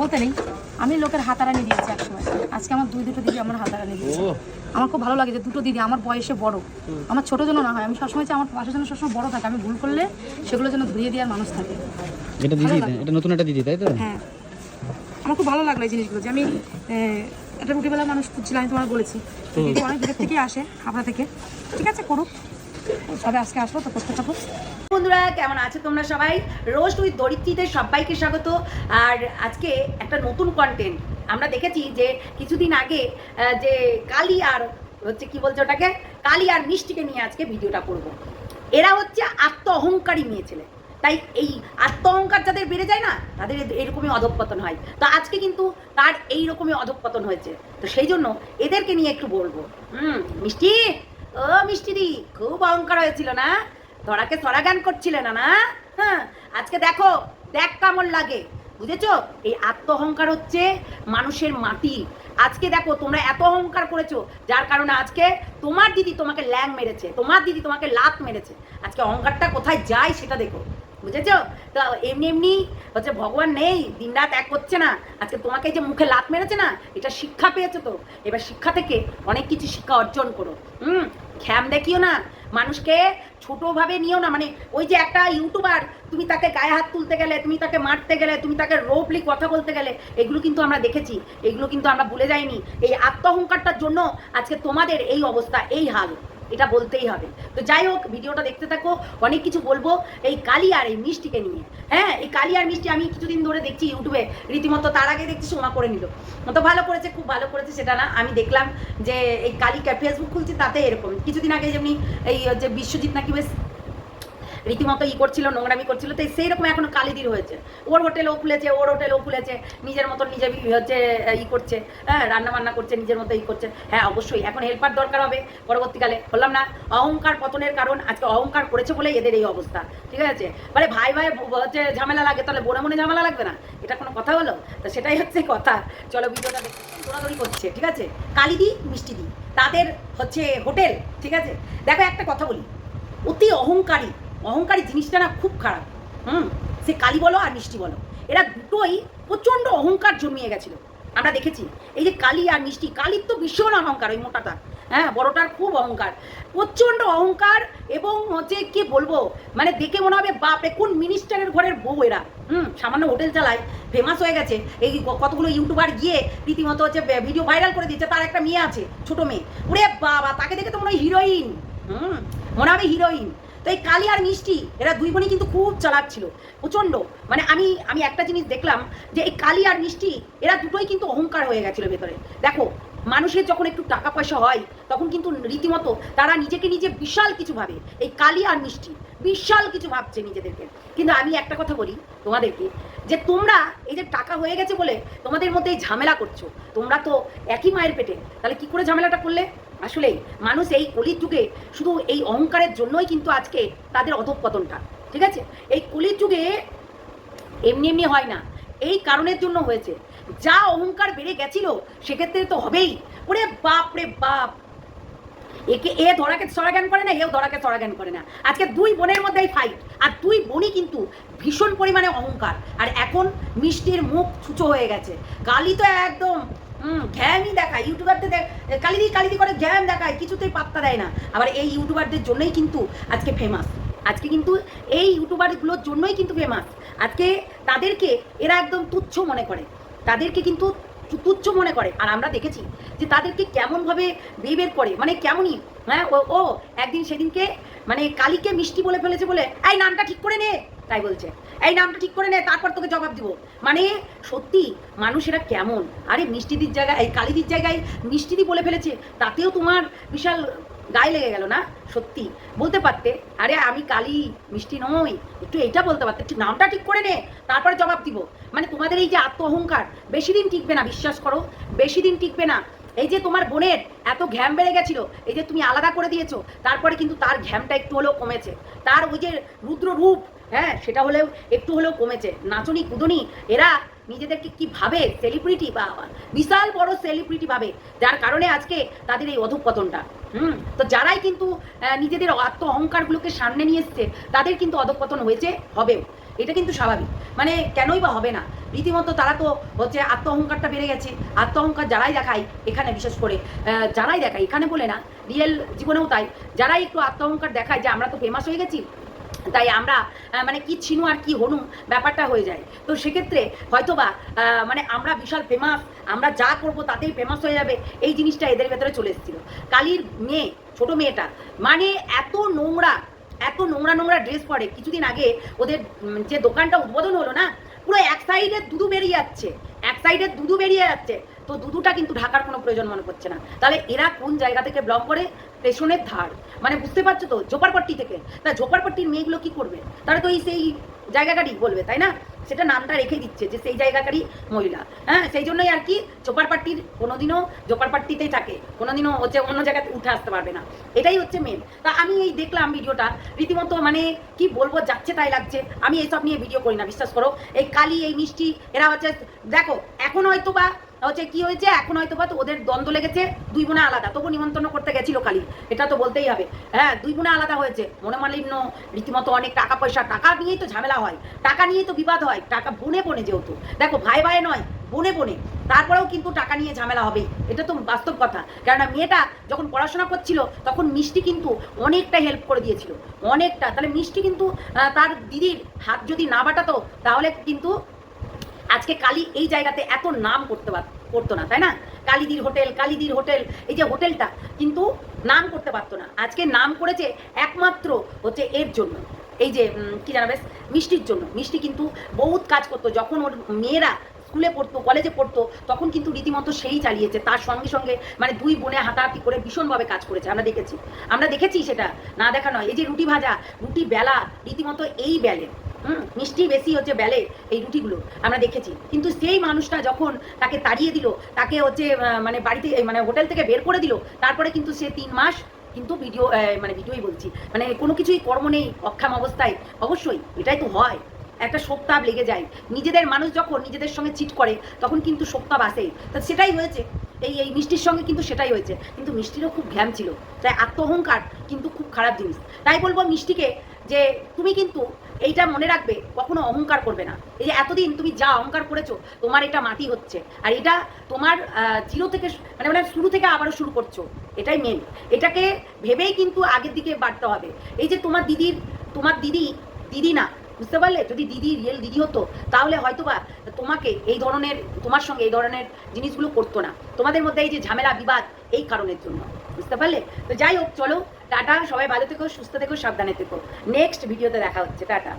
বলতে নেই। আমি লোকের হাতারানি দিয়েছি একসময়। আজকে আমার দুই দুটো দিদি আমার হাতারানি দিয়েছে। আমার খুব ভালো লাগে যে দুটো দিদি আমার বয়সে বড়। আমার ছোট যেন না হয়। আমি সবসময় চাই আমার পাশে যেন সবসময় বড় থাকে। আমি ভুল করলে সেগুলো যেন ধুয়ে দেওয়ার মানুষ থাকে। এটা দিদি এটা নতুন একটা দিদি তাই তো? হ্যাঁ। আমার খুব ভালো লাগল এই জিনিসগুলো। যে আমি একটা রুটিবেলা মানুষ খুঁজছিলাম আমি তোমার বলেছি। দিদি অনেক দূরের থেকেই আসে হাবড়া থেকে। ঠিক আছে করুক। আজকে আসব তো বন্ধুরা, কেমন আছো তোমরা সবাই? রোস্ট উইথ দরিদ্রীতে সবাইকে স্বাগত। আর আজকে একটা নতুন কন্টেন্ট আমরা দেখেছি যে কিছুদিন আগে যে কালি আর হচ্ছে কি বলছে ওটাকে? কালি আর মিষ্টিকে নিয়ে আজকে ভিডিওটা করব। এরা হচ্ছে আত্ম অহংকারী মেয়ে ছেলে। তাই এই আত্ম অহংকার যাদের বেড়ে যায় না, তাদের এরকমই অধঃপতন হয়। তো আজকে কিন্তু তার এই রকমই অধঃপতন হয়েছে। তো সেই জন্য এদেরকে নিয়ে একটু বলব। হুম, মিষ্টি? ও মিষ্টি দি খুব অহংকার হয়েছিল না? ধরাকে সরাগান করছিলে না না? হ্যাঁ আজকে দেখো, দেখ কেমন লাগে। বুঝেছ? এই আত্ম অহংকার হচ্ছে মানুষের মাটি। আজকে দেখো, তোমরা এত অহংকার করেছ, যার কারণে আজকে তোমার দিদি তোমাকে ল্যাং মেরেছে, তোমার দিদি তোমাকে লাত মেরেছে। আজকে অহংকারটা কোথায় যায় সেটা দেখো। বুঝেছ? তো এমনি এমনি হচ্ছে ভগবান নেই, দিনরাত এক করছে না। আজকে তোমাকে যে মুখে লাত মেরেছে না, এটা শিক্ষা পেয়েছ তো? এবার শিক্ষা থেকে অনেক কিছু শিক্ষা অর্জন করো। হুম? খ্যাম দেখিও না। মানুষকে ছোটোভাবে নিও না। মানে ওই যে একটা ইউটিউবার, তুমি তাকে গায়ে হাত তুলতে গেলে, তুমি তাকে মারতে গেলে, তুমি তাকে রোপলি কথা বলতে গেলে, এগুলো কিন্তু আমরা দেখেছি। এগুলো কিন্তু আমরা ভুলে যাইনি। এই আত্মহংকারটার জন্য আজকে তোমাদের এই অবস্থা, এই হাল। এটা বলতেই হবে। তো যাই হোক, ভিডিওটা দেখতে থাকো, অনেক কিছু বলব। এই কালি আর এই মিষ্টিকে নিয়ে। হ্যাঁ এই কালি আর মিষ্টি আমি কিছুদিন ধরে দেখছি ইউটিউবে। রীতিমতো তার আগে দেখছি সোমা করে নিল। তো ভালো করেছে, খুব ভালো করেছে, সেটা না। আমি দেখলাম যে এই কালি ফেসবুক খুলছি, তাতে এরকম। কিছুদিন আগে যেমনি এই যে বিশ্বজিৎ নাকি বেশ রীতিমতো ই করছিল, নোংরামি করছিল তো সেই রকম এখন কালিদির হয়েছে। ওর হোটেলও খুলেছে, ওর হোটেলও খুলেছে, নিজের মতো নিজে হচ্ছে, ই করছে হ্যাঁ রান্না বান্না করছে, নিজের মতো ই করছে। হ্যাঁ অবশ্যই, এখন হেল্পার দরকার হবে, পরবর্তীকালে, বললাম না, অহংকার পতনের কারণ, আজকে অহংকার করেছে বলে এদের এই অবস্থা, ঠিক আছে? মানে ভাই ভাই হচ্ছে ঝামেলা লাগে, তাহলে বোনে মনে ঝামেলা লাগবে না? এটা কোনো কথা হলো? তো সেটাই হচ্ছে কথা। চলো ভিডিওটা দেখে, দৌড়াদৌড়ি করছে, ঠিক আছে? কালি কালিদি মিষ্টি দি তাদের হচ্ছে হোটেল, ঠিক আছে? দেখো একটা কথা বলি, অতি অহংকারী অহংকারী জিনিসটা না খুব খারাপ। হুম? সে কালি বলো আর মিষ্টি বলো। এরা দুটোই প্রচণ্ড অহংকার জন্মিয়ে গেছিল। আমরা দেখেছি, এই যে কালি আর মিষ্টি, কালির তো ভীষণ অহংকার ওই মোটাটা। হ্যাঁ বড়টার খুব অহংকার। প্রচণ্ড অহংকার এবং হচ্ছে কি বলব মানে দেখে মনে হবে, বাপরে, কোন মিনিস্টারের ঘরের বউ এরা। হুম? সামান্য হোটেল চালায় ফেমাস হয়ে গেছে। এই কতগুলো ইউটিউবার গিয়ে রীতিমতো হচ্ছে ভিডিও ভাইরাল করে দিচ্ছে তার একটা মেয়ে আছে, ছোট মেয়ে। ওরে বাবা, তাকে দেখে তো মনে হয় হিরোইন হুম? মনে হবে হিরোইন তো এই কালি আর মিষ্টি, এরা দুই বোনই কিন্তু খুব চালাক ছিল, প্রচণ্ড। মানে আমি আমি একটা জিনিস দেখলাম যে এই কালি আর মিষ্টি, এরা দুটোই কিন্তু অহংকার হয়ে গেছিল ভেতরে। দেখো, মানুষের যখন একটু টাকা পয়সা হয়, তখন কিন্তু রীতিমতো তারা নিজেকে নিজে বিশাল কিছু ভাবে। এই কালি আর মিষ্টি, বিশাল কিছু ভাবছে নিজেদেরকে। কিন্তু আমি একটা কথা বলি তোমাদেরকে, যে তোমরা এই যে টাকা হয়ে গেছে বলে তোমাদের মধ্যে এই ঝামেলা করছ, তোমরা তো একই মায়ের পেটে, তাহলে কি করে ঝামেলাটা করলে? আসলেই মানুষ এই কলির যুগে শুধু এই অহংকারের জন্যই কিন্তু আজকে তাদের অধঃপতনটা, ঠিক আছে? এই কলির যুগে এমনি এমনি হয় না। এই কারণের জন্য হয়েছে। যা অহংকার বেড়ে গেছিল, সেক্ষেত্রে তো হবেই। ওরে বাপ রে বাপ! একে এ ধরাকে সরাগান করে না, এও ধরাকে সরাগান করে না। আজকে দুই বোনের মধ্যে এই ফাইট আর দুই বোনই কিন্তু ভীষণ পরিমাণে অহংকার। আর এখন মিষ্টির মুখ ছুচো হয়ে গেছে। কালি তো একদম হুম ঘ্যামই দেখায়। ইউটিউবারদের দেখ কালিদি কালিদি করে ঘ্যাম দেখায়, কিছুতেই পাত্তা দেয় না। আবার এই ইউটিউবারদের জন্যই কিন্তু আজকে ফেমাস আজকে কিন্তু এই ইউটিউবারগুলোর জন্যই কিন্তু ফেমাস আজকে তাদেরকে এরা একদম তুচ্ছ মনে করে। তাদেরকে কিন্তু তুচ্ছ মনে করে। আর আমরা দেখেছি যে তাদেরকে কেমনভাবে বিহেভিয়ার করে। মানে কেমনই? হ্যাঁ ও, একদিন সেদিনকে মানে কালীকে মিষ্টি বলে ফেলেছে বলে, এই নামটা ঠিক করে নে। তাই বলছে। এই নামটা ঠিক করে নে, তারপর তোকে জবাব দিব। মানে সত্যি, মানুষেরা কেমন? আরে মিষ্টিদির জায়গায়, এই কালিদির জায়গায় মিষ্টিদি বলে ফেলেছে, তাতেও তোমার বিশাল গায়ে লেগে গেল না? সত্যি। বলতে পারতে, আরে আমি কালি, মিষ্টি নই, একটু এইটা বলতে পারতে, একটু নামটা ঠিক করে নে, তারপরে জবাব দিব। মানে তোমাদের এই যে আত্ম অহংকার বেশি দিন টিকবে না, বিশ্বাস করো, বেশি দিন টিকবে না। এই যে তোমার বোনের এত ঘ্যাম বেড়ে গেছিল, এই যে তুমি আলাদা করে দিয়েছ, তারপরে কিন্তু তার ঘ্যামটা একটু হলেও কমেছে। তার ওই যে রুদ্র রূপ হ্যাঁ সেটা হলেও একটু হলেও কমেছে। নাচনি কুদনি এরা নিজেদেরকে কি ভাবে? সেলিব্রিটি বা বিশাল বড় সেলিব্রিটি ভাবে। যার কারণে আজকে তাদের এই অধঃপতনটা। হুম? তো যারাই কিন্তু নিজেদের আত্ম অহংকারগুলোকে সামনে নিয়ে এসছে, তাদের কিন্তু অধঃপতন হয়েছে, হবেও। এটা কিন্তু স্বাভাবিক। মানে কেনই বা হবে না? রীতিমতো তারা তো হচ্ছে আত্ম অহংকারটা বেড়ে গেছে। আত্ম অহংকার যারাই দেখায়, এখানে বিশেষ করে যারাই দেখায়, এখানে বলে না রিয়েল জীবনেও তাই। যারাই একটু আত্ম অহংকার দেখায় যে আমরা তো ফেমাস হয়ে গেছি তাই আমরা মানে কি ছিনু আর কি হনু ব্যাপারটা হয়ে যায়। তো সেক্ষেত্রে হয়তোবা মানে আমরা বিশাল ফেমাস আমরা যা করব তাতেই ফেমাস হয়ে যাবে, এই জিনিসটা এদের ভেতরে চলে এসেছিল। কালির মেয়ে, ছোট মেয়েটা মানে এত নোংরা এত নোংরা নোংরা ড্রেস পরে, কিছুদিন আগে ওদের যে দোকানটা উদ্বোধন হলো না, পুরো এক সাইডে দুধু বেরিয়ে যাচ্ছে, এক সাইডে দুধু বেরিয়ে যাচ্ছে। তো দুধুটা কিন্তু ঢাকার কোনো প্রয়োজন মনে করছে না। তাহলে এরা কোন জায়গা থেকে ব্লক করে? স্টেশনের ধার। মানে বুঝতে পারছ তো? ঝোপারপট্টি থেকে। তা ঝোপারপট্টির মেয়েগুলো কি করবে? তারা তো এই সেই জায়গাকারই বলবে, তাই না? সেটা নামটা রেখে দিচ্ছে যে সেই জায়গাকারই মহিলা। হ্যাঁ সেই জন্যই আর কি চোপারপাট্টির কোনোদিনও জোপারপাট্টিতেই থাকে। কোনোদিনও হচ্ছে অন্য জায়গাতে উঠে আসতে পারবে না। এটাই হচ্ছে মেন তা আমি এই দেখলাম ভিডিওটা, রীতিমতো মানে কি বলব, যাচ্ছে তাই লাগছে। আমি এইসব নিয়ে ভিডিও করি না, বিশ্বাস করো। এই কালি, এই মিষ্টি, এরা হচ্ছে, দেখো, এখন হয়তো বা হচ্ছে কি হয়েছে? এখন হয়তো বা ওদের দ্বন্দ্ব লেগেছে, দুই বোনে আলাদা। তবু নিমন্ত্রণ করতে গেছিল কালি এটা তো বলতেই হবে। হ্যাঁ দুই বোনে আলাদা হয়েছে। মনে মালিন্য, রীতিমতো অনেক টাকা পয়সা, টাকা নিয়েই তো ঝামেলা হয়। টাকা নিয়েই তো বিবাদ হয়। টাকা বনে বনে যেহেতু। দেখো, ভাই ভাই নয়, বনে বনে। তারপরেও কিন্তু টাকা নিয়ে ঝামেলা হবে। এটা তো বাস্তব কথা। কেননা মেয়েটা যখন পড়াশোনা করছিল, তখন মিষ্টি কিন্তু অনেকটা হেল্প করে দিয়েছিল। অনেকটা। তাহলে মিষ্টি কিন্তু তার দিদির হাত যদি না বাটাতো, তাহলে কিন্তু আজকে কালি এই জায়গাতে এত নাম করতে পার করতো না, তাই না? কালীদির হোটেল কালীদির হোটেল, এই যে হোটেলটা কিন্তু নাম করতে পারতো না। আজকে নাম করেছে একমাত্র হচ্ছে এর জন্য। এই যে কি জানা বেশ? মিষ্টির জন্য। মিষ্টি কিন্তু বহুত কাজ করতো। যখন ওর মেয়েরা স্কুলে পড়তো, কলেজে পড়তো, তখন কিন্তু রীতিমতো সেই চালিয়েছে। তার সঙ্গে সঙ্গে মানে দুই বোনে হাতাহাতি করে ভীষণভাবে কাজ করেছে। আমরা দেখেছি। আমরা দেখেছি সেটা। না দেখা নয়। এই যে রুটি ভাজা, রুটি বেলা, রীতিমতো এই বেলে। হুম মিষ্টি বেশি হচ্ছে বেলে এই রুটিগুলো, আমরা দেখেছি। কিন্তু সেই মানুষটা যখন তাকে তাড়িয়ে দিল, তাকে হচ্ছে মানে বাড়িতে মানে হোটেল থেকে বের করে দিল, তারপরে কিন্তু সে তিন মাস কিন্তু ভিডিও মানে ভিডিওই বলছি। মানে কোনো কিছুই কর্ম নেই, অক্ষম অবস্থায়। অবশ্যই এটাই তো হয়। একটা শোকতাপ লেগে যায়। নিজেদের মানুষ যখন নিজেদের সঙ্গে চিট করে, তখন কিন্তু শোকতাপ আসেই তা সেটাই হয়েছে। এই এই মিষ্টির সঙ্গে কিন্তু সেটাই হয়েছে। কিন্তু মিষ্টিরও খুব ঘ্যাম ছিল। তাই আত্মহংকার কিন্তু খুব খারাপ জিনিস। তাই বলব মিষ্টিকে যে, তুমি কিন্তু এইটা মনে রাখবে, কখনো অহংকার করবে না। এই যে এতদিন তুমি যা অহংকার করেছ, তোমার এটা মাটি হচ্ছে। আর এটা তোমার জিরো থেকে মানে মানে শুরু থেকে আবারও শুরু করছ। এটাই মেন এটাকে ভেবেই কিন্তু আগের দিকে বাড়তে হবে। এই যে তোমার দিদির, তোমার দিদি দিদি না বুঝতে পারলে? যদি দিদি, রিয়েল দিদি হতো, তাহলে হয়তো বা তোমাকে এই ধরনের, তোমার সঙ্গে এই ধরনের জিনিসগুলো করতো না। তোমাদের মধ্যে এই যে ঝামেলা, বিবাদ, এই কারণের জন্য। বুঝতে পারলে? তো যাই হোক, চলো, টাটা, সবাই ভালো থেকো, সুস্থ থেকো, সাবধানে থেকো। নেক্সট ভিডিওতে দেখা হচ্ছে, টাটা।